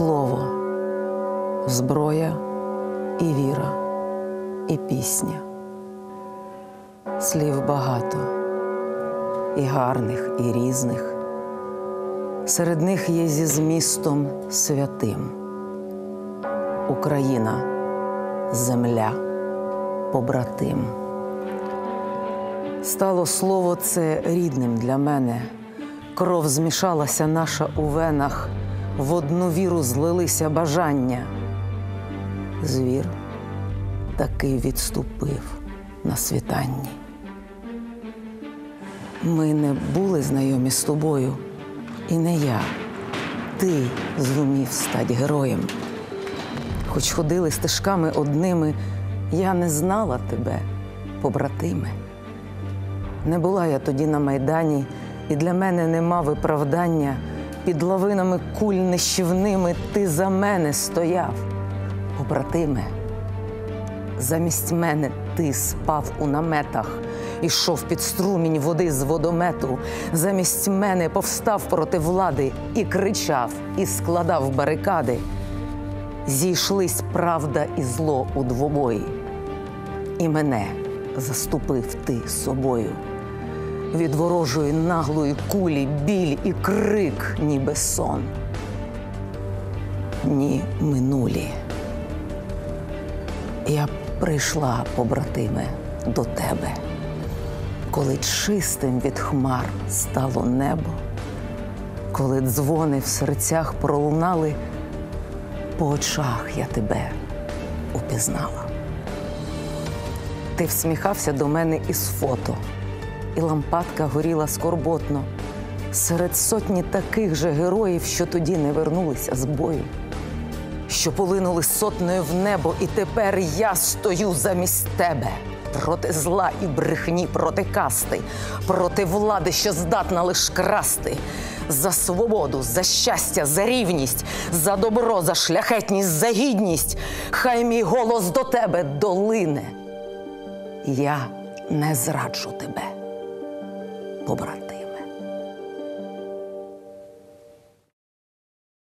слово, зброя і віра, і пісня. Слів багато, і гарних, і різних. Серед них є зі змістом святим. Україна, земля, побратим. Стало слово це рідним для мене. Кров змішалася наша у венах, в одну віру злилися бажання. Звір таки відступив на світанні. Ми не були знайомі з тобою, і не я. Ти зумів стати героєм. Хоч ходили стежками одними, я не знала тебе, побратиме. Не була я тоді на майдані, і для мене нема виправдання. Під лавинами куль нищівними ти за мене стояв, побратиме. Замість мене ти спав у наметах, ішов під струмінь води з водомету. Замість мене повстав проти влади і кричав, і складав барикади. Зійшлись правда і зло у двобої, і мене заступив ти собою. Від ворожої наглої кулі біль і крик, ніби сон. Ні минулі. Я прийшла, побратиме, до тебе, коли чистим від хмар стало небо, коли дзвони в серцях пролунали, по очах я тебе упізнала. Ти всміхався до мене із фото, і лампадка горіла скорботно серед сотні таких же героїв, що тоді не вернулися з бою що полинули сотнею в небо, і тепер я стою замість тебе. Проти зла і брехні, проти касти, проти влади, що здатна лиш красти, за свободу, за щастя, за рівність, за добро, за шляхетність, за гідність. Хай мій голос до тебе долине. Я не зраджу тебе, Побрати.